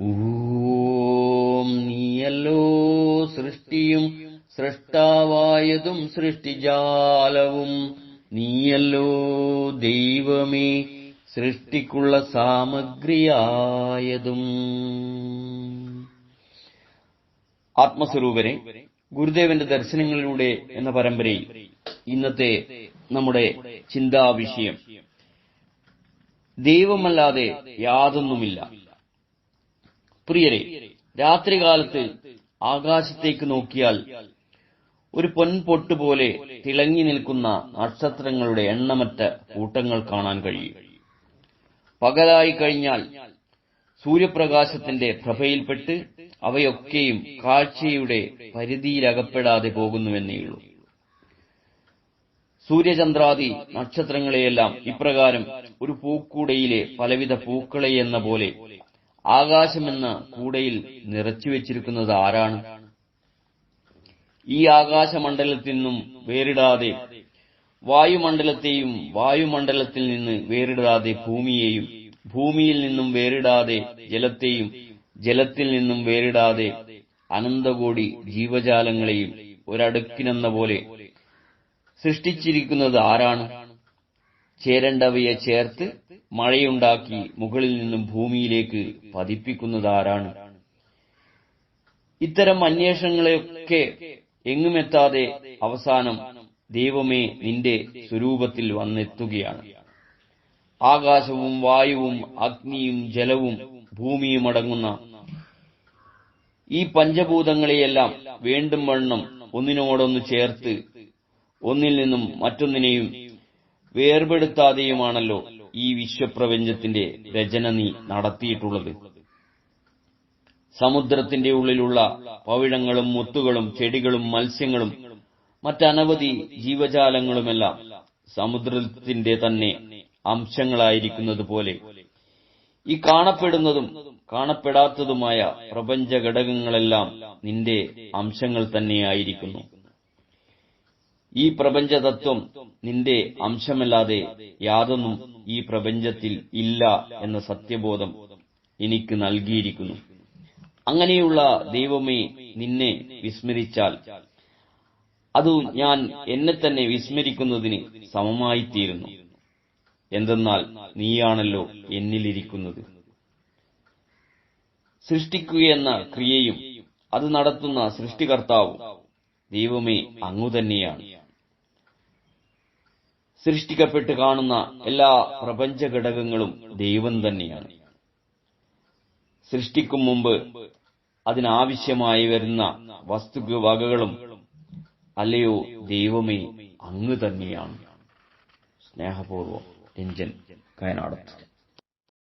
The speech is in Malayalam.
ഓം നീയല്ലോ സൃഷ്ടിയും സൃഷ്ടാവായതും സൃഷ്ടിജാലവും. നീയല്ലോ ദൈവമേ സൃഷ്ടിക്കുള്ള സാമഗ്രിയായതും. ആത്മസ്വരൂപനെ ഗുരുദേവന്റെ ദർശനങ്ങളിലൂടെ എന്ന പരമ്പരയിൽ ഇന്നത്തെ നമ്മുടെ ചിന്താവിഷയം. ദൈവമല്ലാതെ യാതൊന്നുമില്ല. പ്രിയരെ രാത്രികാലത്ത് ആകാശത്തേക്ക് നോക്കിയാൽ ഒരു പൊൻപൊട്ട് പോലെ തിളങ്ങി നിൽക്കുന്ന നക്ഷത്രങ്ങളുടെ എണ്ണമറ്റ കൂട്ടങ്ങൾ കാണാൻ കഴിയും. പകലായി കഴിഞ്ഞാൽ സൂര്യപ്രകാശത്തിന്റെ പ്രഭയിൽപ്പെട്ട് അവയൊക്കെയും കാഴ്ചയുടെ പരിധിയിലകപ്പെടാതെ പോകുന്നുവെന്നേയുള്ളൂ സൂര്യചന്ദ്രാദി നക്ഷത്രങ്ങളെയെല്ലാം ഇപ്രകാരം ഒരു പൂക്കൂടയിലെ പലവിധ പൂക്കളെ എന്ന പോലെ ആകാശമെന്ന കൂടയിൽ നിറച്ചുവെച്ചിരിക്കുന്നത് ആരാണ്? ഈ ആകാശമണ്ഡലത്തിൽ നിന്നും വേറിടാതെ വായുമണ്ഡലത്തെയും വായുമണ്ഡലത്തിൽ നിന്ന് വേറിടാതെ ഭൂമിയെയും ഭൂമിയിൽ നിന്നും വേറിടാതെ ജലത്തെയും ജലത്തിൽ നിന്നും വേറിടാതെ അനന്തകോടി ജീവജാലങ്ങളെയും ഒരടുക്കിനെന്ന പോലെ സൃഷ്ടിച്ചിരിക്കുന്നത് ആരാണ്? ചേരേണ്ടവയെ ചേർത്ത് മഴയുണ്ടാക്കി മുകളിൽ നിന്നും ഭൂമിയിലേക്ക് പതിപ്പിക്കുന്നതാരാണ്? ഇത്തരം അന്വേഷണങ്ങളെയൊക്കെ എങ്ങുമെത്താതെ അവസാനം ദൈവമേ നിന്റെ സ്വരൂപത്തിൽ വന്നെത്തുകയാണ്. ആകാശവും വായുവും അഗ്നിയും ജലവും ഭൂമിയും അടങ്ങുന്ന ഈ പഞ്ചഭൂതങ്ങളെയെല്ലാം വേണ്ടും വണ്ണം ഒന്നിനോടൊന്ന് ചേർത്ത് ഒന്നിൽ നിന്നും മറ്റൊന്നിനെയും വേർപെടുത്താതെയുമാണല്ലോ ഈ വിശ്വപ്രപഞ്ചത്തിന്റെ രചന നീ നടത്തിയിട്ടുള്ളത്. സമുദ്രത്തിന്റെ ഉള്ളിലുള്ള പവിഴങ്ങളും മുത്തുകളും ചെടികളും മത്സ്യങ്ങളും മറ്റനവധി ജീവജാലങ്ങളുമെല്ലാം സമുദ്രത്തിന്റെ തന്നെ അംശങ്ങളായിരിക്കുന്നത് പോലെ ഈ കാണപ്പെടുന്നതും കാണപ്പെടാത്തതുമായ പ്രപഞ്ച ഘടകങ്ങളെല്ലാം നിന്റെ അംശങ്ങൾ തന്നെയായിരിക്കുന്നു. ഈ പ്രപഞ്ചതത്വം നിന്റെ അംശമല്ലാതെ യാതൊന്നും ഈ പ്രപഞ്ചത്തിൽ ഇല്ല എന്ന സത്യബോധം എനിക്ക് നൽകിയിരിക്കുന്നു. അങ്ങനെയുള്ള ദൈവമേ നിന്നെ വിസ്മരിച്ചാൽ അത് ഞാൻ എന്നെ തന്നെ വിസ്മരിക്കുന്നതിന് സമമായിത്തീരുന്നു. എന്തെന്നാൽ നീയാണല്ലോ എന്നിലിരിക്കുന്നത്. സൃഷ്ടിക്കുകയെന്ന ക്രിയയും അത് നടത്തുന്ന സൃഷ്ടികർത്താവും ദൈവമേ അങ്ങു തന്നെയാണ് സൃഷ്ടിക്കപ്പെട്ട് കാണുന്ന എല്ലാ പ്രപഞ്ച ഘടകങ്ങളും ദൈവം തന്നെയാണ്. സൃഷ്ടിക്കും മുമ്പ് അതിനാവശ്യമായി വരുന്ന വസ്തു വകകളും അല്ലയോ ദൈവമേ അങ്ങ് തന്നെയാണ്. സ്നേഹപൂർവം രഞ്ജൻ കയനാടത്ത്